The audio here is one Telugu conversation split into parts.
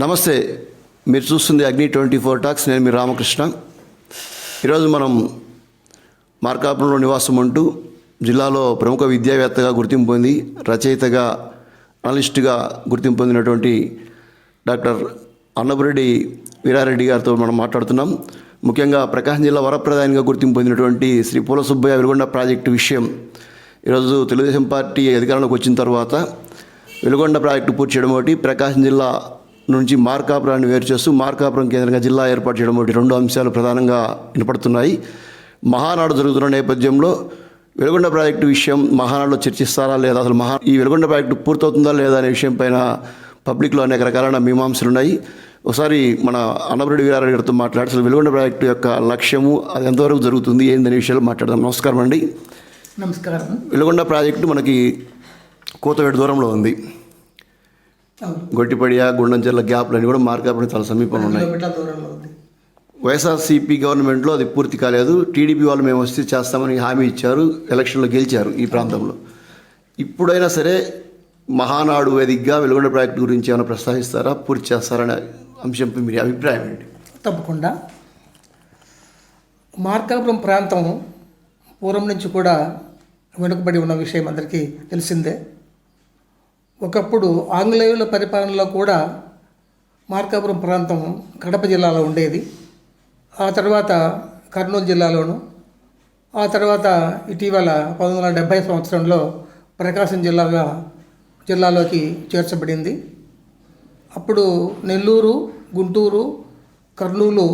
నమస్తే మీరు చూస్తుంది అగ్ని ట్వంటీ ఫోర్ టాక్స్ నేను మీ రామకృష్ణ. ఈరోజు మనం మార్కాపురంలో నివాసం ఉంటూ జిల్లాలో ప్రముఖ విద్యావేత్తగా గుర్తింపు పొంది రచయితగా అనలిస్టుగా గుర్తింపు పొందినటువంటి డాక్టర్ అన్నపురెడ్డి వీరారెడ్డి గారితో మనం మాట్లాడుతున్నాం. ముఖ్యంగా ప్రకాశం జిల్లా వరప్రధానిగా గుర్తింపు పొందినటువంటి శ్రీ పూల సుబ్బయ్య వెలుగొండ ప్రాజెక్టు విషయం. ఈరోజు తెలుగుదేశం పార్టీ అధికారంలోకి వచ్చిన తర్వాత వెలుగొండ ప్రాజెక్టు పూర్తి చేయడం ఒకటి ప్రకాశం జిల్లా నుంచి మార్కాపురాన్ని వేరు చేస్తూ మార్కాపురం కేంద్రంగా జిల్లా ఏర్పాటు చేయడం ఒకటి రెండు అంశాలు ప్రధానంగా వినపడుతున్నాయి. మహానాడు జరుగుతున్న నేపథ్యంలో వెలుగొండ ప్రాజెక్టు విషయం మహానాడులో చర్చిస్తారా లేదా? అసలు మహా ఈ వెలుగొండ ప్రాజెక్టు పూర్తవుతుందా లేదా అనే విషయం పైన పబ్లిక్లో అనేక రకాలైన మీమాంసలు ఉన్నాయి ఒకసారి మన అన్నబరెడ్డి వీరారెడ్డి గారితో మాట్లాడి అసలు వెలుగొండ ప్రాజెక్టు యొక్క లక్ష్యము అది ఎంతవరకు జరుగుతుంది ఏందనే విషయాలు మాట్లాడదాం. నమస్కారం అండి. నమస్కారం. వెలుగొండ ప్రాజెక్టు మనకి కోతవేడు దూరంలో ఉంది. గొట్టిపడియ గుండంచెర్ల గ్యాప్లు అన్నీ కూడా మార్కాపురం చాలా సమీపంలో ఉన్నాయి. వైఎస్ఆర్సీపీ గవర్నమెంట్లో అది పూర్తి కాలేదు. టీడీపీ వాళ్ళు మేము వస్తే చేస్తామని హామీ ఇచ్చారు ఎలక్షన్లో గెలిచారు ఈ ప్రాంతంలో. ఇప్పుడైనా సరే మహానాడు వేదికగా వెలుగొండ ప్రాజెక్టు గురించి ఏమైనా ప్రస్తావిస్తారా? పూర్తి చేస్తారనే అంశంపై మీ అభిప్రాయం ఏంటి? తప్పకుండా. మార్కాపురం ప్రాంతం పూర్వం నుంచి కూడా వెనుకబడి ఉన్న విషయం అందరికీ తెలిసిందే. ఒకప్పుడు ఆంగ్లేయుల పరిపాలనలో కూడా మార్కాపురం ప్రాంతం కడప జిల్లాలో ఉండేది. ఆ తర్వాత కర్నూలు జిల్లాలోను ఆ తర్వాత ఇటీవల పంతొమ్మిది వందల డెబ్భై సంవత్సరంలో ప్రకాశం జిల్లాగా జిల్లాలోకి చేర్చబడింది. అప్పుడు నెల్లూరు గుంటూరు కర్నూలు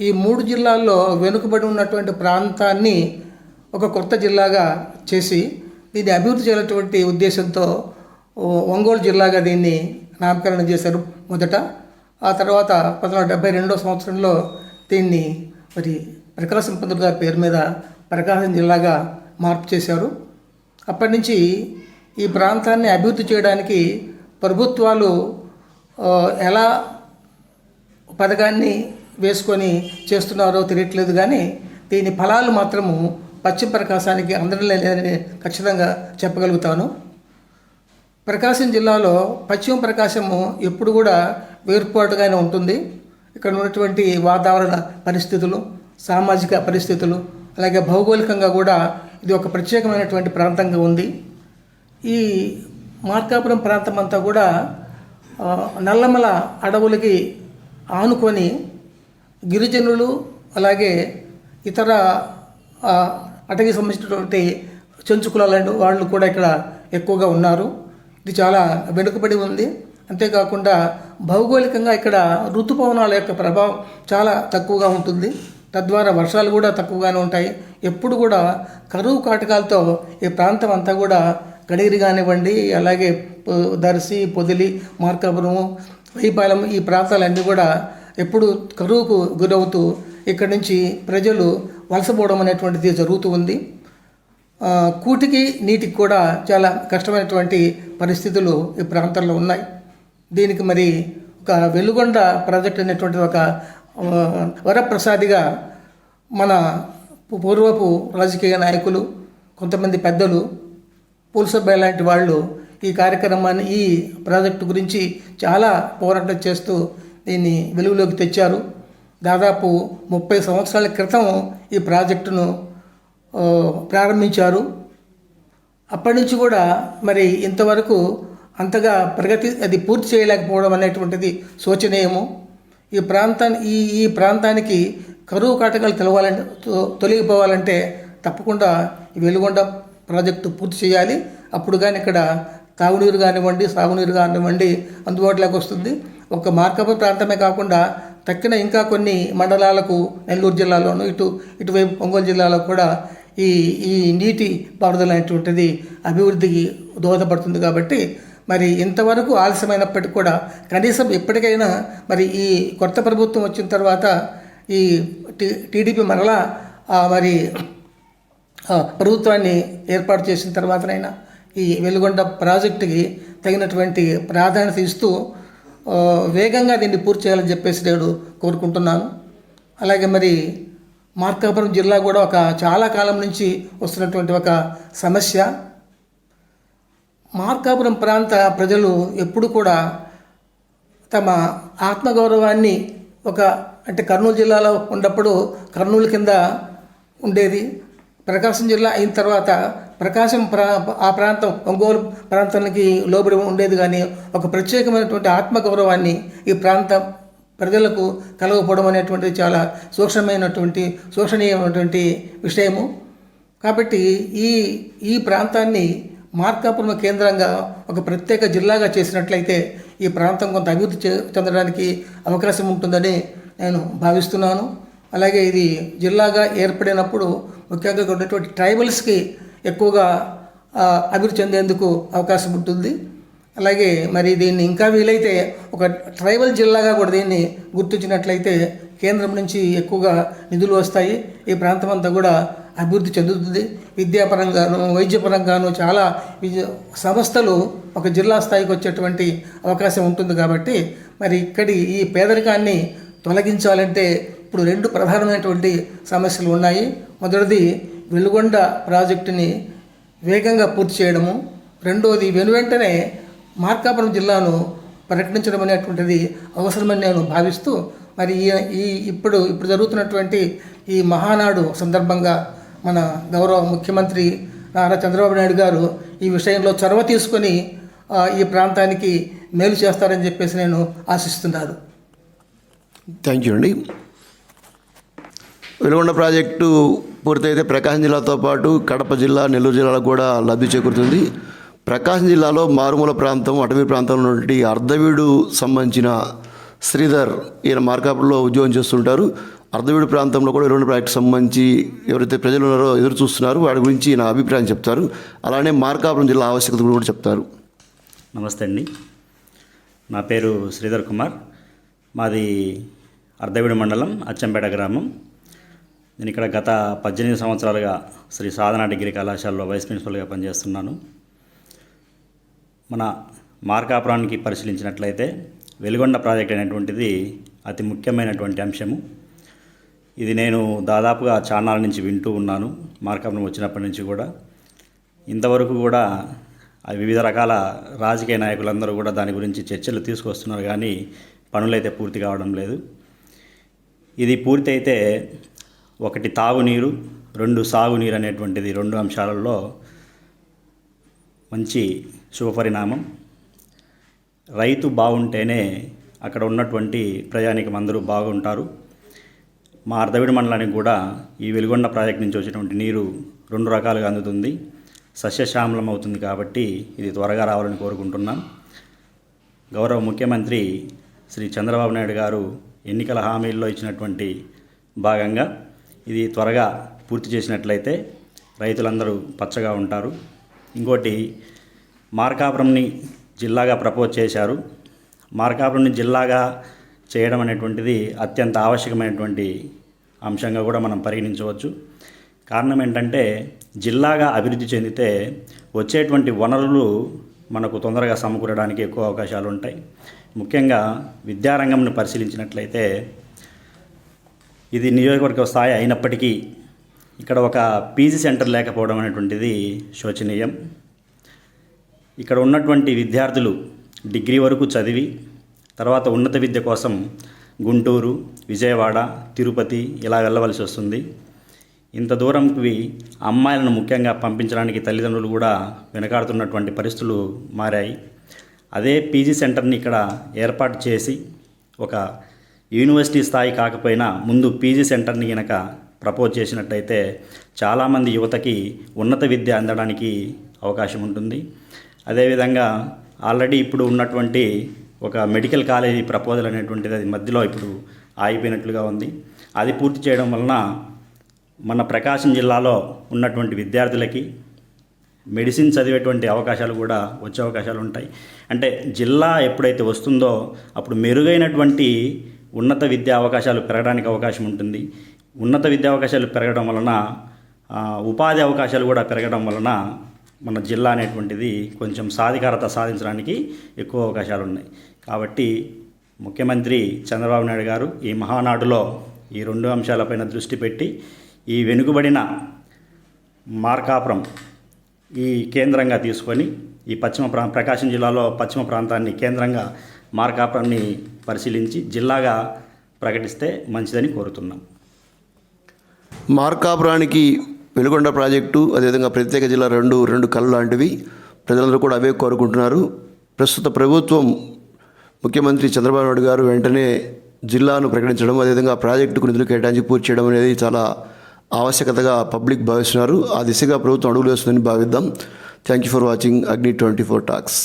ఈ మూడు జిల్లాల్లో వెనుకబడి ఉన్నటువంటి ప్రాంతాన్ని ఒక కొత్త జిల్లాగా చేసి దీన్ని అభివృద్ధి చేయాలటువంటి ఉద్దేశంతో ఒంగోలు జిల్లాగా దీన్ని నామకరణం చేశారు మొదట. ఆ తర్వాత పంతొమ్మిది డెబ్బై రెండో సంవత్సరంలో దీన్ని మరి ప్రకాశం పంతులు గారి పేరు మీద ప్రకాశం జిల్లాగా మార్పు చేశారు. అప్పటి నుంచి ఈ ప్రాంతాన్ని అభివృద్ధి చేయడానికి ప్రభుత్వాలు ఎలా పథకాన్ని వేసుకొని చేస్తున్నారో తెలియట్లేదు కానీ దీని ఫలాలు మాత్రము పశ్చిమ ప్రకాశానికి అందడం లేదని ఖచ్చితంగా చెప్పగలుగుతాను. ప్రకాశం జిల్లాలో పశ్చిమ ప్రకాశము ఎప్పుడు కూడా వేర్పాటుగానే ఉంటుంది. ఇక్కడ ఉన్నటువంటి వాతావరణ పరిస్థితులు సామాజిక పరిస్థితులు అలాగే భౌగోళికంగా కూడా ఇది ఒక ప్రత్యేకమైనటువంటి ప్రాంతంగా ఉంది. ఈ మార్కాపురం ప్రాంతం అంతా కూడా నల్లమల అడవులకి ఆనుకొని గిరిజనులు అలాగే ఇతర అటవీ సంబంధించినటువంటి చెంచుకులాలు వాళ్ళు కూడా ఇక్కడ ఎక్కువగా ఉన్నారు. ఇది చాలా వెనుకబడి ఉంది. అంతేకాకుండా భౌగోళికంగా ఇక్కడ ఋతుపవనాల యొక్క ప్రభావం చాలా తక్కువగా ఉంటుంది. తద్వారా వర్షాలు కూడా తక్కువగానే ఉంటాయి. ఎప్పుడు కూడా కరువు కాటకాలతో ఈ ప్రాంతం అంతా కూడా గడిగిరి కానివ్వండి అలాగే దర్శి పొదిలి మార్కాపురం వైపాలెం ఈ ప్రాంతాలన్నీ కూడా ఎప్పుడు కరువుకు గురవుతూ ఇక్కడి నుంచి ప్రజలు వలసపోవడం అనేటువంటిది జరుగుతూ ఉంది. కూటికి నీటికి కూడా చాలా కష్టమైనటువంటి పరిస్థితులు ఈ ప్రాంతంలో ఉన్నాయి. దీనికి మరి ఒక వెలుగొండ ప్రాజెక్ట్ అనేటువంటి ఒక వరప్రసాదిగా మన పూర్వపు రాజకీయ నాయకులు కొంతమంది పెద్దలు పూలసభ్య లాంటి వాళ్ళు ఈ కార్యక్రమాన్ని ఈ ప్రాజెక్టు గురించి చాలా పోరాటం చేస్తూ దీన్ని వెలుగులోకి తెచ్చారు. దాదాపు ముప్పై సంవత్సరాల క్రితం ఈ ప్రాజెక్టును ప్రారంభించారు. అప్పటి నుంచి కూడా మరి ఇంతవరకు అంతగా ప్రగతి అది పూర్తి చేయలేకపోవడం అనేటువంటిది శోచనీయము. ఈ ప్రాంతాన్ని ఈ ఈ ప్రాంతానికి కరువు కాటకాలు తెలవాలంటే తొ- తొలగిపోవాలంటే తప్పకుండా వెలుగొండ ప్రాజెక్టు పూర్తి చేయాలి. అప్పుడు కానీ ఇక్కడ తాగునీరు కానివ్వండి సాగునీరు కానివ్వండి అందుబాటులోకి వస్తుంది. ఒక మార్కపు ప్రాంతమే కాకుండా తక్కిన ఇంకా కొన్ని మండలాలకు నెల్లూరు జిల్లాలోను ఇటు ఇటువైపు ఒంగోలు జిల్లాలో కూడా ఈ ఈ నీటి పారుదల అనేటువంటిది అభివృద్ధికి దోహదపడుతుంది కాబట్టి మరి ఇంతవరకు ఆలస్యమైనప్పటికీ కూడా కనీసం ఎప్పటికైనా మరి ఈ కొత్త ప్రభుత్వం వచ్చిన తర్వాత ఈ టీడీపీ మరలా మరి ప్రభుత్వాన్ని ఏర్పాటు చేసిన తర్వాతనైనా ఈ వెలుగొండ ప్రాజెక్టుకి తగినటువంటి ప్రాధాన్యత ఇస్తూ వేగంగా దీన్ని పూర్తి చేయాలని చెప్పేసి నేను కోరుకుంటున్నాను. అలాగే మరి మార్కాపురం జిల్లా కూడా ఒక చాలా కాలం నుంచి వస్తున్నటువంటి ఒక సమస్య. మార్కాపురం ప్రాంత ప్రజలు ఎప్పుడు కూడా తమ ఆత్మగౌరవాన్ని ఒక అంటే కర్నూలు జిల్లాలో ఉన్నప్పుడు కర్నూలు కింద ఉండేది. ప్రకాశం జిల్లా అయిన తర్వాత ప్రకాశం ప్రా ఆ ప్రాంతం ఒంగోలు ప్రాంతానికి లోబడి ఉండేది కానీ ఒక ప్రత్యేకమైనటువంటి ఆత్మగౌరవాన్ని ఈ ప్రాంతం ప్రజలకు కలగకపోవడం అనేటువంటిది చాలా సూక్ష్మమైనటువంటి శోషణీయమైనటువంటి విషయము. కాబట్టి ఈ ఈ ప్రాంతాన్ని మార్కాపురం కేంద్రంగా ఒక ప్రత్యేక జిల్లాగా చేసినట్లయితే ఈ ప్రాంతం కొంత అభివృద్ధి చెందడానికి అవకాశం ఉంటుందని నేను భావిస్తున్నాను. అలాగే ఇది జిల్లాగా ఏర్పడినప్పుడు ముఖ్యంగా ఉన్నటువంటి ట్రైబల్స్కి ఎక్కువగా అభివృద్ధి చెందేందుకు అవకాశం ఉంటుంది. అలాగే మరి దీన్ని ఇంకా వీలైతే ఒక ట్రైబల్ జిల్లాగా కూడా దీన్ని గుర్తించినట్లయితే కేంద్రం నుంచి ఎక్కువగా నిధులు వస్తాయి. ఈ ప్రాంతం అంతా కూడా అభివృద్ధి చెందుతుంది. విద్యాపరంగాను వైద్యపరంగాను చాలా సంస్థలు ఒక జిల్లా స్థాయికి వచ్చేటువంటి అవకాశం ఉంటుంది కాబట్టి మరి ఇక్కడి ఈ పేదరికాన్ని తొలగించాలంటే ఇప్పుడు రెండు ప్రధానమైనటువంటి సమస్యలు ఉన్నాయి. మొదటిది వెలుగొండ ప్రాజెక్టుని వేగంగా పూర్తి చేయడము. రెండోది వెనువెంటనే మార్కాపురం జిల్లాను ప్రకటించడం అనేటువంటిది అవసరమని నేను భావిస్తూ మరి ఈ ఈ ఇప్పుడు ఇప్పుడు జరుగుతున్నటువంటి ఈ మహానాడు సందర్భంగా మన గౌరవ ముఖ్యమంత్రి నారా చంద్రబాబు నాయుడు గారు ఈ విషయంలో చొరవ తీసుకొని ఈ ప్రాంతానికి మేలు చేస్తారని చెప్పేసి నేను ఆశిస్తున్నాను. థ్యాంక్ యూ అండి. వెలుగొండ ప్రాజెక్టు పూర్తయితే ప్రకాశం జిల్లాతో పాటు కడప జిల్లా నెల్లూరు జిల్లాలకు కూడా లబ్ధి చేకూరుతుంది. ప్రకాశం జిల్లాలో మారుమూల ప్రాంతం అటవీ ప్రాంతంలో ఉన్నటువంటి అర్ధవీడు సంబంధించిన శ్రీధర్ ఈయన మార్కాపురంలో ఉద్యోగం చేస్తుంటారు. అర్ధవీడు ప్రాంతంలో కూడా ఎటువంటి ప్రాజెక్టు సంబంధించి ఎవరైతే ప్రజలు ఉన్నారో ఎదురు చూస్తున్నారో వాటి గురించి నా అభిప్రాయం చెప్తారు. అలానే మార్కాపురం జిల్లా ఆవశ్యకత గురించి కూడా చెప్తారు. నమస్తే అండి. నా పేరు శ్రీధర్ కుమార్. మాది అర్ధవీడు మండలం అచ్చంపేట గ్రామం. నేను ఇక్కడ గత పద్దెనిమిది సంవత్సరాలుగా శ్రీ సాధన డిగ్రీ కళాశాలలో వైస్ ప్రిన్సిపల్గా పనిచేస్తున్నాను. మన మార్కాపురానికి పరిశీలించినట్లయితే వెలుగొండ ప్రాజెక్ట్ అనేటువంటిది అతి ముఖ్యమైనటువంటి అంశము. ఇది నేను దాదాపుగా చాన్నాల నుంచి వింటూ ఉన్నాను మార్కాపురం వచ్చినప్పటి నుంచి కూడా. ఇంతవరకు కూడా వివిధ రకాల రాజకీయ నాయకులందరూ కూడా దాని గురించి చర్చలు తీసుకొస్తున్నారు కానీ పనులైతే పూర్తి కావడం లేదు. ఇది పూర్తి అయితే ఒకటి తాగునీరు రెండు సాగునీరు అనేటువంటిది రెండు అంశాలలో మంచి శుభపరిణామం. రైతు బాగుంటేనే అక్కడ ఉన్నటువంటి ప్రయాణికం అందరూ బాగుంటారు. మా అర్ధవిడి మండలానికి కూడా ఈ వెలుగొండ ప్రాజెక్ట్ నుంచి వచ్చినటువంటి నీరు రెండు రకాలుగా అందుతుంది. సస్యశ్యామలం అవుతుంది కాబట్టి ఇది త్వరగా రావాలని కోరుకుంటున్నాం. గౌరవ ముఖ్యమంత్రి శ్రీ చంద్రబాబు నాయుడు గారు ఎన్నికల హామీల్లో ఇచ్చినటువంటి భాగంగా ఇది త్వరగా పూర్తి చేసినట్లయితే రైతులందరూ పచ్చగా ఉంటారు. ఇంకోటి మార్కాపురంని జిల్లాగా ప్రపోజ్ చేశారు. మార్కాపురంని జిల్లాగా చేయడం అనేటువంటిది అత్యంత ఆవశ్యకమైనటువంటి అంశంగా కూడా మనం పరిగణించవచ్చు. కారణం ఏంటంటే జిల్లాగా అభివృద్ధి చెందితే వచ్చేటువంటి వనరులు మనకు తొందరగా సమకూరడానికి ఎక్కువ అవకాశాలు ఉంటాయి. ముఖ్యంగా విద్యారంగంను పరిశీలించినట్లయితే ఇది నియోజకవర్గ స్థాయి అయినప్పటికీ ఇక్కడ ఒక పీజీ సెంటర్ లేకపోవడం అనేటువంటిది శోచనీయం. ఇక్కడ ఉన్నటువంటి విద్యార్థులు డిగ్రీ వరకు చదివి తర్వాత ఉన్నత విద్య కోసం గుంటూరు విజయవాడ తిరుపతి ఇలా వెళ్ళవలసి వస్తుంది. ఇంత దూరంకి అమ్మాయిలను ముఖ్యంగా పంపించడానికి తల్లిదండ్రులు కూడా వెనకాడుతున్నటువంటి పరిస్థితులు మారాయి. అదే పీజీ సెంటర్ని ఇక్కడ ఏర్పాటు చేసి ఒక యూనివర్సిటీ స్థాయి కాకపోయినా ముందు పీజీ సెంటర్ని కనుక ప్రపోజ్ చేసినట్టయితే చాలామంది యువతకి ఉన్నత విద్య అందడానికి అవకాశం ఉంటుంది. అదేవిధంగా ఆల్రెడీ ఇప్పుడు ఉన్నటువంటి ఒక మెడికల్ కాలేజీ ప్రపోజల్ అనేటువంటిది అది మధ్యలో ఇప్పుడు ఆగిపోయినట్లుగా ఉంది. అది పూర్తి చేయడం వలన మన ప్రకాశం జిల్లాలో ఉన్నటువంటి విద్యార్థులకి మెడిసిన్ చదివేటువంటి అవకాశాలు కూడా వచ్చే అవకాశాలు ఉంటాయి. అంటే జిల్లా ఎప్పుడైతే వస్తుందో అప్పుడు మెరుగైనటువంటి ఉన్నత విద్యా అవకాశాలు పెరగడానికి అవకాశం ఉంటుంది. ఉన్నత విద్యా అవకాశాలు పెరగడం వలన ఉపాధి అవకాశాలు కూడా పెరగడం వలన మన జిల్లా అనేటువంటిది కొంచెం సాధికారత సాధించడానికి ఎక్కువ అవకాశాలు ఉన్నాయి. కాబట్టి ముఖ్యమంత్రి చంద్రబాబు నాయుడు గారు ఈ మహానాడులో ఈ రెండు అంశాలపైన దృష్టి పెట్టి ఈ వెనుకబడిన మార్కాపురం ఈ కేంద్రంగా తీసుకొని ఈ పశ్చిమ ప్రా ప్రకాశం జిల్లాలో పశ్చిమ ప్రాంతాన్ని కేంద్రంగా మార్కాపురాన్ని పరిశీలించి జిల్లాగా ప్రకటిస్తే మంచిదని కోరుతున్నాం. మార్కాపురానికి వెలుగొండ ప్రాజెక్టు అదేవిధంగా ప్రత్యేక జిల్లా రెండు రెండు కళ్ళు లాంటివి ప్రజలందరూ కూడా అవే కోరుకుంటున్నారు. ప్రస్తుత ప్రభుత్వం ముఖ్యమంత్రి చంద్రబాబు నాయుడు గారు వెంటనే జిల్లాను ప్రకటించడం అదేవిధంగా ప్రాజెక్టుకు నిధులు కేటాయించి పూర్తి చేయడం అనేది చాలా ఆవశ్యకతగా పబ్లిక్ భావిస్తున్నారు. ఆ దిశగా ప్రభుత్వం అడుగులు వేస్తుందని భావిద్దాం. Thank you for watching Agni twenty four talks